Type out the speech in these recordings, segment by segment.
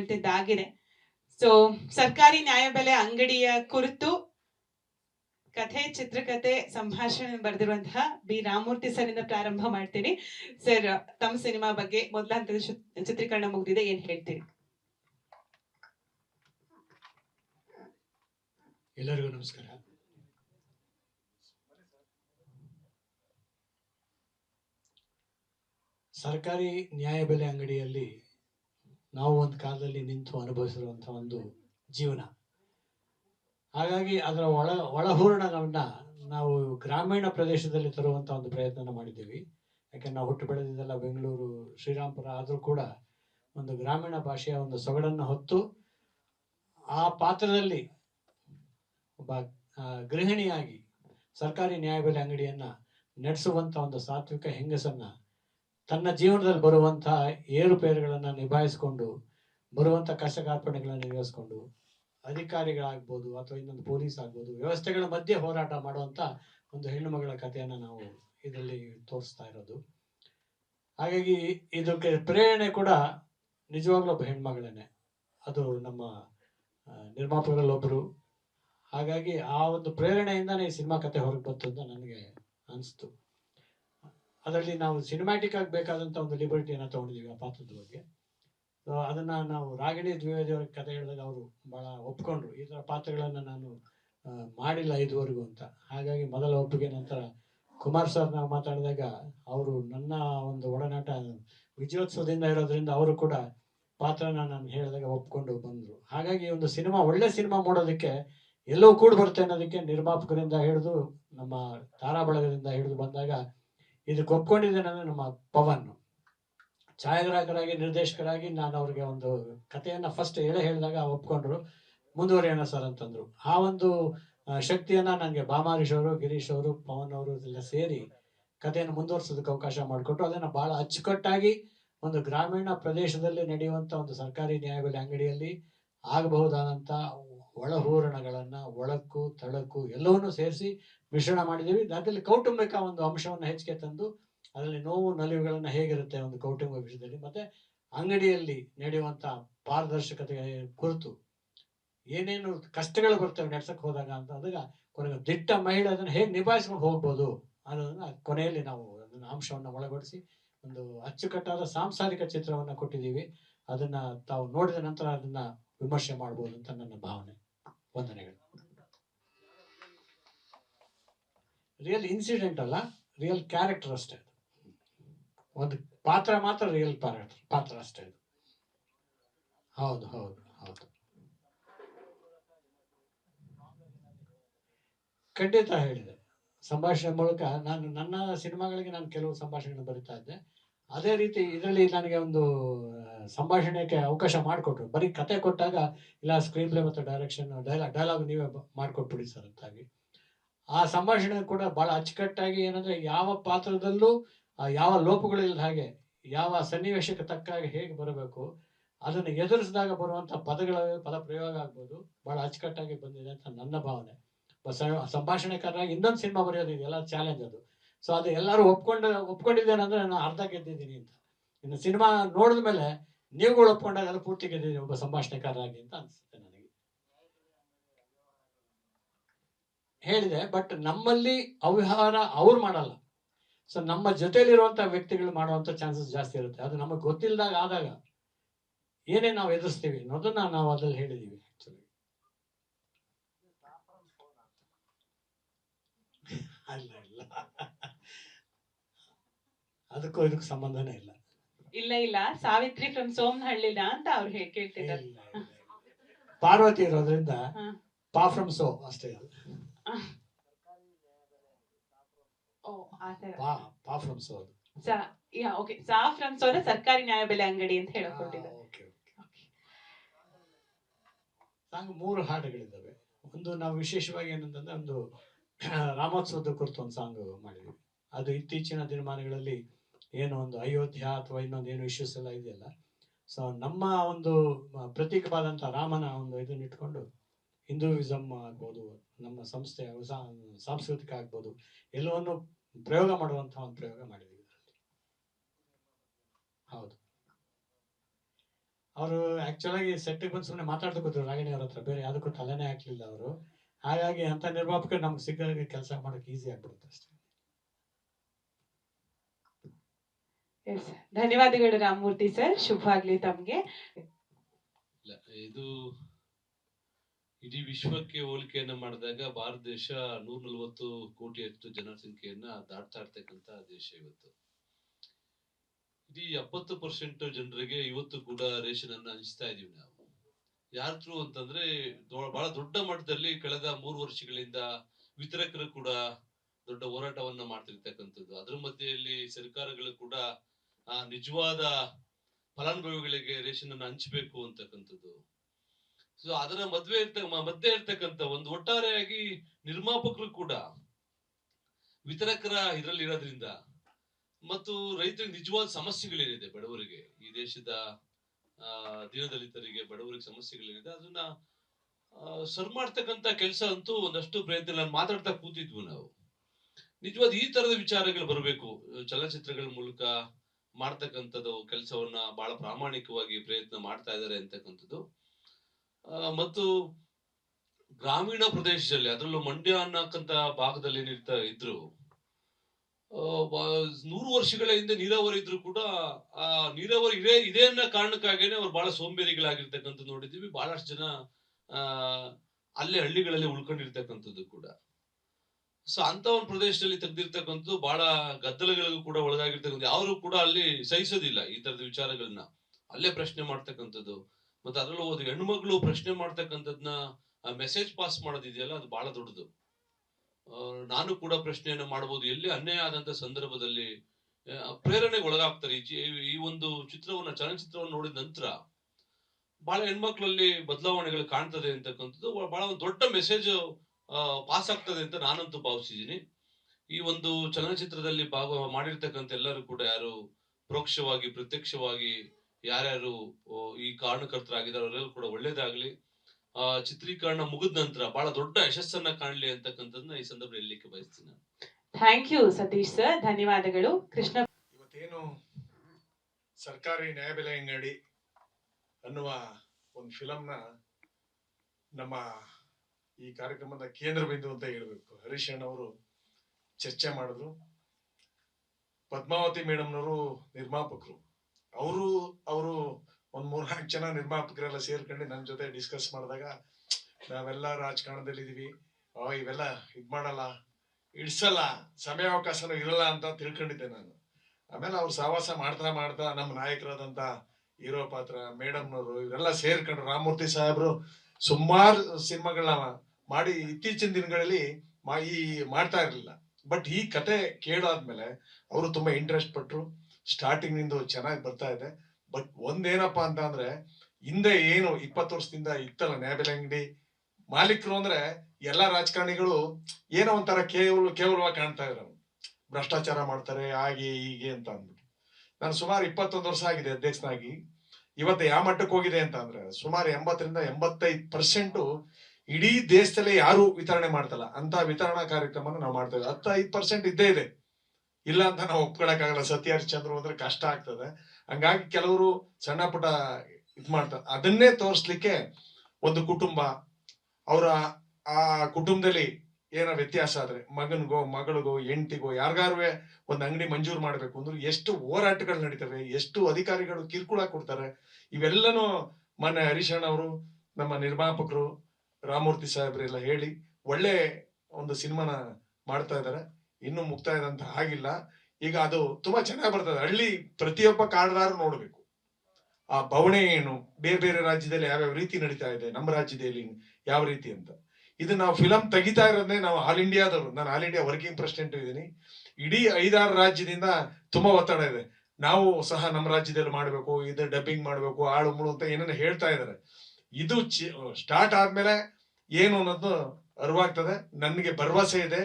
ಉಳಿದಿದ್ದಾಗಿದೆ. So ಸರ್ಕಾರಿ ನ್ಯಾಯಬೆಲೆ ಅಂಗಡಿಯ ಕುರಿತು ಕಥೆ, ಚಿತ್ರಕಥೆ, ಸಂಭಾಷಣೆ ಬರೆದಿರುವಂತಹ ಬಿ. ರಾಮಮೂರ್ತಿ ಸರ್ ಇಂದ ಪ್ರಾರಂಭ ಮಾಡ್ತೀನಿ. ಸರ್ ತಮ್ಮ ಸಿನಿಮಾ ಬಗ್ಗೆ ಮೊದಲ ಹಂತದ ಚಿತ್- ಚಿತ್ರೀಕರಣ ಮುಗಿದಿದೆ, ಏನ್ ಹೇಳ್ತೀರಿ? ಎಲ್ಲರಿಗೂ ನಮಸ್ಕಾರ. ಸರ್ಕಾರಿ ನ್ಯಾಯಬೆಲೆ ಅಂಗಡಿಯಲ್ಲಿ ನಾವು ಒಂದು ಕಾಲದಲ್ಲಿ ನಿಂತು ಅನುಭವಿಸಿರುವಂಥ ಒಂದು ಜೀವನ. ಹಾಗಾಗಿ ಅದರ ಒಳ, ಒಳಹೂರಣಗಳನ್ನ ನಾವು ಗ್ರಾಮೀಣ ಪ್ರದೇಶದಲ್ಲಿ ತರುವಂಥ ಒಂದು ಪ್ರಯತ್ನ ಮಾಡಿದ್ದೀವಿ. ಯಾಕಂದ್ರೆ ನಾವು ಹುಟ್ಟು ಬೆಳೆದಿದ್ದೆಲ್ಲ ಬೆಂಗಳೂರು, ಶ್ರೀರಾಮ್ಪುರ ಆದರೂ ಕೂಡ ಒಂದು ಗ್ರಾಮೀಣ ಭಾಷೆಯ ಒಂದು ಸೊಗಡನ್ನು ಹೊತ್ತು ಆ ಪಾತ್ರದಲ್ಲಿ ಒಬ್ಬ ಗೃಹಿಣಿಯಾಗಿ ಸರ್ಕಾರಿ ನ್ಯಾಯಬೆಲೆ ಅಂಗಡಿಯನ್ನ ನಡೆಸುವಂತ ಒಂದು ಸಾತ್ವಿಕ ಹೆಂಗಸನ್ನ ತನ್ನ ಜೀವನದಲ್ಲಿ ಬರುವಂತಹ ಏರುಪೇರುಗಳನ್ನು ನಿಭಾಯಿಸಿಕೊಂಡು, ಬರುವಂಥ ಕಷ್ಟ ಕಾರ್ಪಣ್ಯಗಳನ್ನು ಅಧಿಕಾರಿಗಳಾಗ್ಬೋದು ಅಥವಾ ಇನ್ನೊಂದು ಪೊಲೀಸ್ ಆಗ್ಬೋದು, ವ್ಯವಸ್ಥೆಗಳ ಮಧ್ಯೆ ಹೋರಾಟ ಮಾಡುವಂತ ಒಂದು ಹೆಣ್ಣು ಮಗಳ ಕಥೆಯನ್ನ ನಾವು ಇದರಲ್ಲಿ ತೋರಿಸ್ತಾ ಇರೋದು. ಹಾಗಾಗಿ ಇದಕ್ಕೆ ಪ್ರೇರಣೆ ಕೂಡ ನಿಜವಾಗ್ಲೂ ಒಬ್ಬ ಹೆಣ್ಮಗಳೇನೆ ಅದು ನಮ್ಮ ನಿರ್ಮಾಪಕರಲ್ಲಿ ಹಾಗಾಗಿ ಆ ಒಂದು ಪ್ರೇರಣೆಯಿಂದನೇ ಈ ಸಿನಿಮಾ ಕತೆ ಹೊರಗೆ ಬಂತು ಅಂತ ನನಗೆ ಅನಿಸ್ತು. ಅದರಲ್ಲಿ ನಾವು ಸಿನಿಮ್ಯಾಟಿಕ್ ಆಗಿ ಬೇಕಾದಂತ ಒಂದು ಲಿಬರ್ಟಿಯನ್ನ ತಗೊಂಡಿದ್ದೀವಿ ಆ ಪಾತ್ರದ ಬಗ್ಗೆ. ಅದನ್ನ ನಾವು ರಾಗಿಣಿ ದ್ವಿವೇದಿ ಅವ್ರ ಕತೆ ಹೇಳಿದಾಗ ಅವರು ಬಹಳ ಒಪ್ಕೊಂಡ್ರು, ಈ ತರ ಪಾತ್ರಗಳನ್ನ ನಾನು ಮಾಡಿಲ್ಲ ಇದುವರೆಗೂ ಅಂತ. ಹಾಗಾಗಿ ಮೊದಲ ಒಪ್ಪಿಗೆ ನಂತರ ಕುಮಾರ್ ಸರ್ ನಾವು ಮಾತಾಡಿದಾಗ ಅವರು ನನ್ನ ಒಂದು ಒಡನಾಟ ವಿಜಯೋತ್ಸವದಿಂದ ಇರೋದ್ರಿಂದ ಅವರು ಕೂಡ ಪಾತ್ರನ ನಾನು ಹೇಳಿದಾಗ ಒಪ್ಕೊಂಡು ಬಂದ್ರು. ಹಾಗಾಗಿ ಒಂದು ಸಿನಿಮಾ, ಒಳ್ಳೆ ಸಿನಿಮಾ ಮಾಡೋದಕ್ಕೆ ಎಲ್ಲವೂ ಕೂಡ ಬರುತ್ತೆ ಅನ್ನೋದಕ್ಕೆ ನಿರ್ಮಾಪಕರಿಂದ ಹಿಡಿದು ನಮ್ಮ ತಾರಾ ಬಳಗದಿಂದ ಹಿಡಿದು ಬಂದಾಗ ಇದಕ್ಕೆ ಒಪ್ಕೊಂಡಿದ್ದೇನೆ ನಮ್ಮ ಪವನ್ ಛಾಯಾಗ್ರಾಹಕರಾಗಿ, ನಿರ್ದೇಶಕರಾಗಿ ನಾನು ಅವ್ರಿಗೆ ಒಂದು ಕಥೆಯನ್ನ ಫಸ್ಟ್ ಎಳೆ ಹೇಳಿದಾಗ ಒಪ್ಕೊಂಡ್ರು. ಮುಂದುವರಿಯೋಣ ಸರ್ ಅಂತಂದ್ರು. ಆ ಒಂದು ಶಕ್ತಿಯನ್ನ ನನಗೆ ಬಾಮಾರೀಶ್ ಅವರು, ಗಿರೀಶ್ ಅವರು, ಪವನ್ ಅವರು ಎಲ್ಲ ಸೇರಿ ಕಥೆಯನ್ನು ಮುಂದುವರ್ಸೋದಕ್ಕೆ ಅವಕಾಶ ಮಾಡಿಕೊಟ್ಟು ಅದನ್ನ ಬಹಳ ಅಚ್ಚುಕಟ್ಟಾಗಿ ಒಂದು ಗ್ರಾಮೀಣ ಪ್ರದೇಶದಲ್ಲಿ ನಡೆಯುವಂತ ಒಂದು ಸರ್ಕಾರಿ ನ್ಯಾಯಬೆಲೆ ಅಂಗಡಿಯಲ್ಲಿ ಆಗಬಹುದಾದಂತ ಒಳಹೂರಣಗಳನ್ನ ಒಳಕು, ತಳಕು ಎಲ್ಲವನ್ನೂ ಸೇರಿಸಿ ಮಿಶ್ರಣ ಮಾಡಿದ್ದೀವಿ. ಅದರಲ್ಲಿ ಕೌಟುಂಬಿಕ ಒಂದು ಅಂಶವನ್ನು ಹೆಚ್ಚಿಗೆ ತಂದು ಅದರಲ್ಲಿ ನೋವು, ನಲಿವುಗಳನ್ನ ಹೇಗಿರುತ್ತೆ ಒಂದು ಕೌಟುಂಬಿಕ ವಿಷಯದಲ್ಲಿ. ಮತ್ತೆ ಅಂಗಡಿಯಲ್ಲಿ ನಡೆಯುವಂತ ಪಾರದರ್ಶಕತೆ ಕುರಿತು ಏನೇನು ಕಷ್ಟಗಳು ಬರ್ತವೆ ನಡ್ಸಕ್ ಹೋದಾಗ ಅಂತ ಅದಾಗ ಕೊನೆಗೆ ದಿಟ್ಟ ಮಹಿಳೆ ಅದನ್ನ ಹೇಗೆ ನಿಭಾಯಿಸ್ಕೊಂಡು ಹೋಗ್ಬೋದು ಅನ್ನೋದನ್ನ ಕೊನೆಯಲ್ಲಿ ನಾವು ಅದನ್ನ ಅಂಶವನ್ನ ಒಳಗೊಡಿಸಿ ಒಂದು ಅಚ್ಚುಕಟ್ಟಾದ ಸಾಂಸಾರಿಕ ಚಿತ್ರವನ್ನ ಕೊಟ್ಟಿದ್ದೀವಿ. ಅದನ್ನ ತಾವು ನೋಡಿದ ನಂತರ ಅದನ್ನ ವಿಮರ್ಶೆ ಮಾಡ್ಬೋದು ಅಂತ ನನ್ನ ಭಾವನೆ, ವಂದನೆಗಳು. ರಿಯಲ್ ಇನ್ಸಿಡೆಂಟ್ ಅಲ್ಲ ರಿಯಲ್ ಕ್ಯಾರೆಕ್ಟರ್ ಅಷ್ಟೇ ಅದು. ಒಂದು ಪಾತ್ರ ಮಾತ್ರ ರಿಯಲ್ ಪಾತ್ರ ಪಾತ್ರ ಅಷ್ಟೇ ಇದು ಹೌದು ಹೌದು ಹೌದು. ಖಂಡಿತ ಹೇಳಿದೆ. ಸಂಭಾಷಣೆ ಮೂಲಕ ನಾನು ನನ್ನ ಸಿನಿಮಾಗಳಿಗೆ ನಾನು ಕೆಲವು ಸಂಭಾಷಣೆಗಳನ್ನು ಬರಿತಾ ಇದ್ದೆ. ಅದೇ ರೀತಿ ಇದರಲ್ಲಿ ನನಗೆ ಒಂದು ಸಂಭಾಷಣೆಗೆ ಅವಕಾಶ ಮಾಡಿಕೊಟ್ರು. ಬರೀ ಕತೆ ಕೊಟ್ಟಾಗ ಇಲ್ಲ ಸ್ಕ್ರೀನ್ ಪ್ಲೇ ಮತ್ತು ಡೈರೆಕ್ಷನ್ ಡೈಲಾಗ್ ಡೈಲಾಗ್ ನೀವೇ ಮಾಡಿಕೊಟ್ಬಿಡಿ ಸರ್ ಅಂತಾಗಿ. ಆ ಸಂಭಾಷಣೆ ಕೂಡ ಬಹಳ ಅಚ್ಚುಕಟ್ಟಾಗಿ ಏನಂದ್ರೆ ಯಾವ ಪಾತ್ರದಲ್ಲೂ ಯಾವ ಲೋಪಗಳಿಲ್ಲದ ಹಾಗೆ, ಯಾವ ಸನ್ನಿವೇಶಕ್ಕೆ ತಕ್ಕ ಹಾಗೆ ಹೇಗೆ ಬರಬೇಕು, ಅದನ್ನು ಎದುರಿಸಿದಾಗ ಬರುವಂತ ಪದಗಳ ಪದ ಪ್ರಯೋಗ ಆಗ್ಬೋದು. ಬಹಳ ಅಚ್ಚುಕಟ್ಟಾಗಿ ಬಂದಿದೆ ಅಂತ ನನ್ನ ಭಾವನೆ. ಸಂಭಾಷಣೆಕಾರರಾಗಿ ಇನ್ನೊಂದು ಸಿನಿಮಾ ಬರೆಯೋದು ಇದೆಲ್ಲ ಚಾಲೆಂಜ್ ಅದು. ಸೊ ಅದು ಎಲ್ಲರೂ ಒಪ್ಕೊಂಡು ಒಪ್ಕೊಂಡಿದ್ದೇನೆ ಅಂದ್ರೆ ನಾನು ಅರ್ಧ ಗೆದ್ದಿದ್ದೀನಿ ಅಂತ. ಇನ್ನು ಸಿನಿಮಾ ನೋಡಿದ ಮೇಲೆ ನೀವುಗಳು ಒಪ್ಕೊಂಡಾಗ ಅದು ಪೂರ್ತಿ ಗೆದ್ದಿದ್ದೀನಿ, ಒಬ್ಬ ಸಂಭಾಷಣೆಕಾರರಾಗಿ ಅಂತ ಅನ್ಸುತ್ತೆ ನನಗೆ. ಹೇಳಿದೆ ಬಟ್ ನಮ್ಮಲ್ಲಿ ಅವ್ಯವಹಾರ ಅವ್ರು ಮಾಡಲ್ಲ. ಸೊ ನಮ್ಮ ಜೊತೆಯಲ್ಲಿರುವಂಥ ವ್ಯಕ್ತಿಗಳು ಮಾಡುವಂತ ಚಾನ್ಸಸ್ ಜಾಸ್ತಿ ಇರುತ್ತೆ. ಅದು ನಮಗೆ ಗೊತ್ತಿಲ್ಲದಾಗ ಆದಾಗ ಏನೇ ನಾವು ಎದುರಿಸ್ತೀವಿ ಅನ್ನೋದನ್ನ ನಾವು ಅದ್ರಲ್ಲಿ ಹೇಳಿದೀವಿ ಆಕ್ಚುಲಿ ಅಲ್ಲ, ಇಲ್ಲ. ಅದಕ್ಕೂ ಇದಕ್ಕೂ ಸಂಬಂಧನೇ ಇಲ್ಲ. ಇಲ್ಲ ಇಲ್ಲ. ಸಾವಿತ್ರಿ ಫ್ರಮ್ ಸೋಮನಹಳ್ಳಿನ ಅಂತ ಅವ್ರು ಹೇಳಿ ಕೇಳ್ತಿದ್ದಾರೆ. ಇಲ್ಲ, ಇಲ್ಲ, ಇಲ್ಲ. ಪಾರ್ವತಿ ಇರೋದ್ರಿಂದ. ಪಾ ಫ್ರಮ್ ಸೋ ಅಷ್ಟೇ ಅದು. ಓ ಆ ತರ ಪಾ ಪಾ ಫ್ರಮ್ ಸೋ ಅದು. Yeah okay. ಸಾ ಫ್ರಮ್ ಸೋನ ಸರ್ಕಾರಿ ನ್ಯಾಯಬೆಲೆ ಅಂಗಡಿ ಅಂತ ಹೇಳ್ಕೊಟ್ಟಿದ್ದಾರೆ. Okay okay. ಸಾಂಗ್ ಮೂರು ಹಾಡುಗಳಿದ್ದಾವೆ. ಒಂದು ನಾವು ವಿಶೇಷವಾಗಿ ಏನಂತಂದ್ರೆ ಒಂದು ರಾಮೋತ್ಸವದ ಕುರಿತು ಒಂದು ಸಾಂಗ್ ಮಾಡಿದ್ವಿ. ಅದು ಇತ್ತೀಚಿನ ದಿನಮಾನಗಳಲ್ಲಿ ಏನು ಒಂದು ಅಯೋಧ್ಯ ಅಥವಾ ಇನ್ನೊಂದು ಏನು ಇಶ್ಯೂಸ್ ಎಲ್ಲ ಇದೆಯಲ್ಲ. ಸೊ ನಮ್ಮ ಒಂದು ಪ್ರತೀಕವಾದಂಥ ರಾಮನ ಒಂದು ಇದನ್ನ ಇಟ್ಕೊಂಡು ಹಿಂದೂಯಿಸಮ್ ಆಗ್ಬೋದು, ನಮ್ಮ ಸಂಸ್ಥೆ ಸಾಂಸ್ಕೃತಿಕ ಆಗ್ಬೋದು, ಎಲ್ಲವನ್ನು ಪ್ರಯೋಗ ಮಾಡುವಂತಹ ಒಂದು ಪ್ರಯೋಗ ಇದರಲ್ಲಿ. ಹೌದು. ಅವರು ಆಕ್ಚುಲ್ ಆಗಿ ಸೆಟ್ಟಿಗೆ ಬಂದು ಸುಮ್ಮನೆ ಮಾತಾಡ್ತಾ ಕೂತರು ರಾಗಿಣಿ ಅವ್ರ ಹತ್ರ, ಬೇರೆ ಯಾವುದಕ್ಕೂ ತಲೆನೇ ಹಾಕ್ಲಿಲ್ಲ ಅವರು. ಹಾಗಾಗಿ ಅಂತ ನಿರ್ಮಾಪಕರು ನಮ್ಗೆ ಸಿಗ್ದಾಗ ಕೆಲಸ ಮಾಡೋಕೆ ಈಸಿ ಆಗ್ಬಿಡುತ್ತೆ ಅಷ್ಟೇ. ಧನ್ಯವಾದಗಳು ರಾಮಮೂರ್ತಿ ಸರ್. ಶುಭವಾಗ್ಲಿ ತಮ್ಗೆ. ಇದು ಇಡೀ ವಿಶ್ವಕ್ಕೆ ಹೋಲಿಕೆಯನ್ನ ಮಾಡಿದಾಗ ಭಾರತ ದೇಶ ನೂರ ನಲವತ್ತು ಕೋಟಿಯಷ್ಟು ಜನಸಂಖ್ಯೆಯನ್ನ ದಾಟ್ತಾ ಇರ್ತಕ್ಕಂತ ದೇಶ ಇವತ್ತು. ಇಡೀ ಎಪ್ಪತ್ತು ಪರ್ಸೆಂಟ್ ಜನರಿಗೆ ಇವತ್ತು ಕೂಡ ರೇಷನ್ ಅನ್ನ ಹಂಚ್ತಾ ಇದೀವಿ ನಾವು. ಯಾರ ಅಂತಂದ್ರೆ ಬಹಳ ದೊಡ್ಡ ಮಟ್ಟದಲ್ಲಿ ಕಳೆದ ಮೂರು ವರ್ಷಗಳಿಂದ ವಿತರಕರು ಕೂಡ ದೊಡ್ಡ ಹೋರಾಟವನ್ನ ಮಾಡ್ತಿರ್ತಕ್ಕಂಥದ್ದು. ಅದ್ರ ಮಧ್ಯೆಯಲ್ಲಿ ಸರ್ಕಾರಗಳು ಕೂಡ ಆ ನಿಜವಾದ ಫಲಾನುಭವಿಗಳಿಗೆ ರೇಷನ್ ಅನ್ನು ಹಂಚಬೇಕು ಅಂತಕ್ಕಂಥದ್ದು. ಸೊ ಅದರ ಮದ್ವೆ ಇರ್ತ ಮಧ್ಯೆ ಇರ್ತಕ್ಕಂಥ ಒಂದು ಒಟ್ಟಾರೆಯಾಗಿ ನಿರ್ಮಾಪಕರು ಕೂಡ ವಿತರಕರ ಇದರಲ್ಲಿ ಇರೋದ್ರಿಂದ ಮತ್ತು ರೈತರಿಗೆ ನಿಜವಾದ ಸಮಸ್ಯೆಗಳೇನಿದೆ ಬಡವರಿಗೆ, ಈ ದೇಶದ ದೀನದಲಿತರಿಗೆ ಬಡವರಿಗೆ ಸಮಸ್ಯೆಗಳೇನಿದೆ ಅದನ್ನ ಸರ್ ಮಾಡ್ತಕ್ಕಂತ ಕೆಲಸ ಅಂತೂ ಒಂದಷ್ಟು ಪ್ರಯತ್ನ ನಾನು ಮಾತಾಡ್ತಾ ಕೂತಿದ್ವು ನಾವು. ನಿಜವಾದ ಈ ತರದ ವಿಚಾರಗಳು ಬರಬೇಕು, ಚಲನಚಿತ್ರಗಳ ಮೂಲಕ ಮಾಡ್ತಕ್ಕಂಥದ್ದು ಕೆಲಸವನ್ನ ಬಹಳ ಪ್ರಾಮಾಣಿಕವಾಗಿ ಪ್ರಯತ್ನ ಮಾಡ್ತಾ ಇದ್ದಾರೆ ಅಂತಕ್ಕಂಥದ್ದು. ಮತ್ತು ಗ್ರಾಮೀಣ ಪ್ರದೇಶದಲ್ಲಿ ಅದರಲ್ಲೂ ಮಂಡ್ಯ ಅನ್ನಕ್ಕಂತ ಭಾಗದಲ್ಲಿ ಏನಿರ್ತಾ ಇದ್ರು ನೂರು ವರ್ಷಗಳ ಹಿಂದೆ ನೀರಾವರಿ ಇದ್ರು ಕೂಡ, ಆ, ನೀರಾವರಿ ಇದೆ ಇದೆ ಅನ್ನೋ ಕಾರಣಕ್ಕಾಗೇನೆ ಅವ್ರು ಬಹಳ ಸೋಂಬೇರಿಗಳಾಗಿರ್ತಕ್ಕಂಥದ್ದು ನೋಡಿದೀವಿ ಬಹಳಷ್ಟು ಜನ ಅಲ್ಲೇ ಹಳ್ಳಿಗಳಲ್ಲಿ ಉಳ್ಕೊಂಡಿರ್ತಕ್ಕಂಥದ್ದು ಕೂಡ. ಸೊ ಅಂತ ಒಂದು ಪ್ರದೇಶದಲ್ಲಿ ತೆಗೆದಿರ್ತಕ್ಕಂಥದ್ದು ಬಹಳ ಗದ್ದಲಗಳಿಗೂ ಕೂಡ ಒಳಗಾಗಿರ್ತಕ್ಕಂಥ ಯಾರು ಕೂಡ ಅಲ್ಲಿ ಸಹಿಸೋದಿಲ್ಲ ಈ ತರದ ವಿಚಾರಗಳನ್ನ. ಅಲ್ಲೇ ಪ್ರಶ್ನೆ ಮಾಡ್ತಕ್ಕಂಥದ್ದು. ಮತ್ತೆ ಅದರಲ್ಲೂ ಒಂದು ಹೆಣ್ಮಗಳು ಪ್ರಶ್ನೆ ಮಾಡ್ತಕ್ಕಂಥದ್ನ ಮೆಸೇಜ್ ಪಾಸ್ ಮಾಡೋದಿದೆಯಲ್ಲ, ಅದು ಬಹಳ ದೊಡ್ಡದು. ನಾನು ಕೂಡ ಪ್ರಶ್ನೆಯನ್ನು ಮಾಡಬಹುದು ಎಲ್ಲಿ ಅನ್ಯಾಯ ಆದಂತ ಸಂದರ್ಭದಲ್ಲಿ ಪ್ರೇರಣೆಗೆ ಒಳಗಾಗ್ತಾರೆ. ಈ ಒಂದು ಚಿತ್ರವನ್ನ, ಚಲನಚಿತ್ರವನ್ನು ನೋಡಿದ ನಂತರ ಬಹಳ ಹೆಣ್ಮಕ್ಳಲ್ಲಿ ಬದಲಾವಣೆಗಳು ಕಾಣ್ತದೆ ಅಂತಕ್ಕಂಥದ್ದು ಬಹಳ ಒಂದು ದೊಡ್ಡ ಮೆಸೇಜ್ ಪಾಸ್ ಆಗ್ತದೆ ಅಂತ ನಾನಂತೂ ಭಾವಿಸಿದ್ದೀನಿ. ಈ ಒಂದು ಚಲನಚಿತ್ರದಲ್ಲಿ ಭಾಗ ಮಾಡಿರ್ತಕ್ಕಂಥ ಎಲ್ಲರೂ ಕೂಡ ಯಾರು ಪರೋಕ್ಷವಾಗಿ ಪ್ರತ್ಯಕ್ಷವಾಗಿ ಯಾರ್ಯಾರು ಈ ಕಾರಣಕರ್ತರಾಗಿದ್ದಾರೆ ಅವರೆಲ್ಲರೂ ಕೂಡ ಒಳ್ಳೇದಾಗ್ಲಿ. ಆ ಚಿತ್ರೀಕರಣ ಮುಗಿದ ನಂತರ ಬಹಳ ದೊಡ್ಡ ಯಶಸ್ಸನ್ನ ಕಾಣಲಿ ಅಂತಕ್ಕಂಥದ್ದನ್ನ ಈ ಸಂದರ್ಭ ಹೇಳಲಿಕ್ಕೆ ಬಯಸ್ತೀನಿ. ಥ್ಯಾಂಕ್ ಯು ಸತೀಶ್ ಸರ್ ಧನ್ಯವಾದಗಳು. ಕೃಷ್ಣ ಇವತ್ತೇನು ಸರ್ಕಾರಿ ನ್ಯಾಯಬೆಲೆ ಅಂಗಡಿ ಅನ್ನುವ ಒಂದು ಫಿಲಂನ ನಮ್ಮ ಈ ಕಾರ್ಯಕ್ರಮದ ಕೇಂದ್ರ ಬಿಂದು ಅಂತ ಹೇಳ್ಬೇಕು. ಹರೀಶ್ ಅಣ್ಣವರು ಚರ್ಚೆ ಮಾಡಿದ್ರು. ಪದ್ಮಾವತಿ ಮೇಡಮ್ನವರು ನಿರ್ಮಾಪಕರು. ಅವರು ಅವರು ಒಂದ್ ಮೂರ್ನಾಲ್ಕು ಜನ ನಿರ್ಮಾಪಕರೆಲ್ಲ ಸೇರ್ಕೊಂಡು ನನ್ನ ಜೊತೆ ಡಿಸ್ಕಸ್ ಮಾಡಿದಾಗ, ನಾವೆಲ್ಲ ರಾಜಕಾರಣದಲ್ಲಿ ಇದೀವಿ. ಇವೆಲ್ಲ ಇದ್ ಮಾಡಲ್ಲ, ಇಡ್ಸಲ್ಲ, ಸಮಯಾವಕಾಶನೂ ಇರಲ್ಲ ಅಂತ ತಿಳ್ಕೊಂಡಿದ್ದೆ ನಾನು. ಆಮೇಲೆ ಅವ್ರು ಸಹವಾಸ ಮಾಡ್ತಾ ಮಾಡ್ತಾ ನಮ್ಮ ನಾಯಕರಾದಂತ ಹೀರೋ ಪಾತ್ರ, ಮೇಡಮ್ನವರು, ಇವರೆಲ್ಲ ಸೇರ್ಕೊಂಡು ರಾಮಮೂರ್ತಿ ಸಾಹೇಬ್ರು ಸುಮಾರು ಸಿನಿಮಾಗಳನ್ನ ಮಾಡಿ ಇತ್ತೀಚಿನ ದಿನಗಳಲ್ಲಿ ಮಾ- ಈ ಮಾಡ್ತಾ ಇರಲಿಲ್ಲ. ಬಟ್ ಈ ಕತೆ ಕೇಳಾದ್ಮೇಲೆ ಅವರು ತುಂಬಾ ಇಂಟ್ರೆಸ್ಟ್ ಪಟ್ರು. ಸ್ಟಾರ್ಟಿಂಗ್ ನಿಂದು ಚೆನ್ನಾಗಿ ಬರ್ತಾ ಇದೆ. ಬಟ್ ಒಂದೇನಪ್ಪ ಅಂತ ಅಂದ್ರೆ, ಹಿಂದೆ ಏನು ಇಪ್ಪತ್ತು ವರ್ಷದಿಂದ ಇತ್ತಲ್ಲ ನ್ಯಾಯಬೆಲೆ ಅಂಗಡಿ? ಮಾಲೀಕರು ಅಂದ್ರೆ ಎಲ್ಲಾ ರಾಜಕಾರಣಿಗಳು ಏನೋ ಒಂಥರ ಕೇವಲ, ಕೇವಲವಾಗಿ ಕಾಣ್ತಾ ಇದ್ರು ಭ್ರಷ್ಟಾಚಾರ ಮಾಡ್ತಾರೆ, ಹಾಗೆ, ಹೀಗೆ ಅಂತ ಅಂದ್ಬಿಟ್ಟು. ನಾನು ಸುಮಾರು ಇಪ್ಪತ್ತೊಂದು ವರ್ಷ ಆಗಿದೆ ಅಧ್ಯಕ್ಷನಾಗಿ. ಇವತ್ತು ಯಾವ ಮಟ್ಟಕ್ಕೆ ಹೋಗಿದೆ ಅಂತ ಅಂದ್ರೆ, ಸುಮಾರು ಎಂಬತ್ತರಿಂದ ಎಂಬತ್ತೈದು ಪರ್ಸೆಂಟ್ ಇಡೀ ದೇಶದಲ್ಲೇ ಯಾರು ವಿತರಣೆ ಮಾಡ್ತಲ್ಲ ಅಂತ ವಿತರಣಾ ಕಾರ್ಯಕ್ರಮನ ನಾವು ಮಾಡ್ತಾ ಇದ್ದೀವಿ ಹತ್ತು, ಐದು ಪರ್ಸೆಂಟ್ ಇದ್ದೇ ಇದೆ. ಇಲ್ಲ ಅಂತ ನಾವು ಒಪ್ಕೊಳಕ್ಕಾಗಲ್ಲ. ಸತ್ಯ ಹರಿಶ್ಚಂದ್ರ ಅಂದ್ರೆ ಕಷ್ಟ ಆಗ್ತದೆ. ಹಂಗಾಗಿ ಕೆಲವರು ಸಣ್ಣ ಪುಟ್ಟ ಇದ್ ಮಾಡ್ತಾರೆ ಅದನ್ನೇ ತೋರಿಸ್ಲಿಕ್ಕೆ ಒಂದು ಕುಟುಂಬ, ಅವರ ಆ ಕುಟುಂಬದಲ್ಲಿ ಏನೋ ವ್ಯತ್ಯಾಸ ಆದ್ರೆ, ಮಗನಿಗೋ, ಮಗಳಿಗೋ, ಹೆಂಡತಿಗೋ, ಯಾರಿಗಾರು ಒಂದು ಅಂಗಡಿ ಮಂಜೂರು ಮಾಡಬೇಕು ಅಂದ್ರೆ ಎಷ್ಟು ಹೋರಾಟಗಳು ನಡೀತವೆ, ಎಷ್ಟು ಅಧಿಕಾರಿಗಳು ಕಿರುಕುಳ ಕೊಡ್ತಾರೆ, ಇವೆಲ್ಲನೂ ಮೊನ್ನೆ ಹರಿಶಣ್ಣ ಅವರು ನಮ್ಮ ನಿರ್ಮಾಪಕರು ರಾಮಮೂರ್ತಿ ಸಾಹೇಬ್ರೆಲ್ಲ ಹೇಳಿ ಒಳ್ಳೆ ಒಂದು ಸಿನಿಮಾನ ಮಾಡ್ತಾ ಇದ್ದಾರೆ. ಇನ್ನೂ ಮುಕ್ತಾಯದಂತ ಆಗಿಲ್ಲ. ಈಗ ಅದು ತುಂಬಾ ಚೆನ್ನಾಗಿ ಬರ್ತದೆ. ಹಳ್ಳಿ ಪ್ರತಿಯೊಬ್ಬ ಕಾಡ್ದಾರು ನೋಡ್ಬೇಕು. ಆ ಬವಣೆ ಏನು? ಬೇರೆ ಬೇರೆ ರಾಜ್ಯದಲ್ಲಿ ಯಾವ್ಯಾವ ರೀತಿ ನಡೀತಾ ಇದೆ? ನಮ್ಮ ರಾಜ್ಯದಲ್ಲಿ ಯಾವ ರೀತಿ ಅಂತ. ಇದು ನಾವು ಫಿಲಂ ತೆಗಿತಾ ಇರೋದೇ ನಾವು ಆಲ್ ಇಂಡಿಯಾದವರು ನಾನು ಆಲ್ ಇಂಡಿಯಾ ವರ್ಕಿಂಗ್ ಪ್ರೆಸಿಡೆಂಟ್ ಇದ್ದೀನಿ. ಇಡೀ ಐದಾರು ರಾಜ್ಯದಿಂದ ತುಂಬಾ ಒತ್ತಡ ಇದೆ. ನಾವು ಸಹ ನಮ್ಮ ರಾಜ್ಯದಲ್ಲಿ ಮಾಡಬೇಕು, ಇದು ಡಬ್ಬಿಂಗ್ ಮಾಡಬೇಕು, ಆಳು ಮುಳು ಅಂತ ಏನೇನು ಹೇಳ್ತಾ ಇದ್ದಾರೆ. ಇದು ಸ್ಟಾರ್ಟ್ ಆದ್ಮೇಲೆ ಏನು ಅನ್ನೋದು ಅರಿವಾಗ್ತದೆ. ನನಗೆ ಭರವಸೆ ಇದೆ.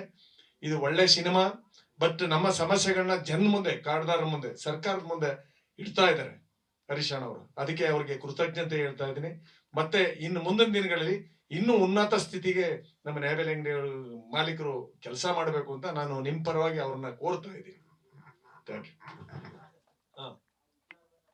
ಇದು ಒಳ್ಳೆ ಸಿನಿಮಾ. ಬಟ್ ನಮ್ಮ ಸಮಸ್ಯೆಗಳನ್ನ ಜನ ಮುಂದೆ ಕಾಡ್ದಾರ ಮುಂದೆ, ಸರ್ಕಾರದ ಮುಂದೆ ಇಡ್ತಾ ಇದ್ದಾರೆ ಹರೀಶಣ್ಣ ಅವರು. ಅದಕ್ಕೆ ಅವರಿಗೆ ಕೃತಜ್ಞತೆ ಹೇಳ್ತಾ ಇದ್ದೀನಿ. ಮತ್ತೆ ಇನ್ನು ಮುಂದಿನ ದಿನಗಳಲ್ಲಿ ಇನ್ನೂ ಉನ್ನತ ಸ್ಥಿತಿಗೆ ನಮ್ಮ ನ್ಯಾಯಬೆಲೆ ಅಂಗಡಿ ಮಾಲೀಕರು ಕೆಲಸ ಮಾಡಬೇಕು ಅಂತ ನಾನು ನಿಮ್ಮ ಪರವಾಗಿ ಅವ್ರನ್ನ ಕೋರ್ತಾ ಇದ್ದೀನಿ. Thank you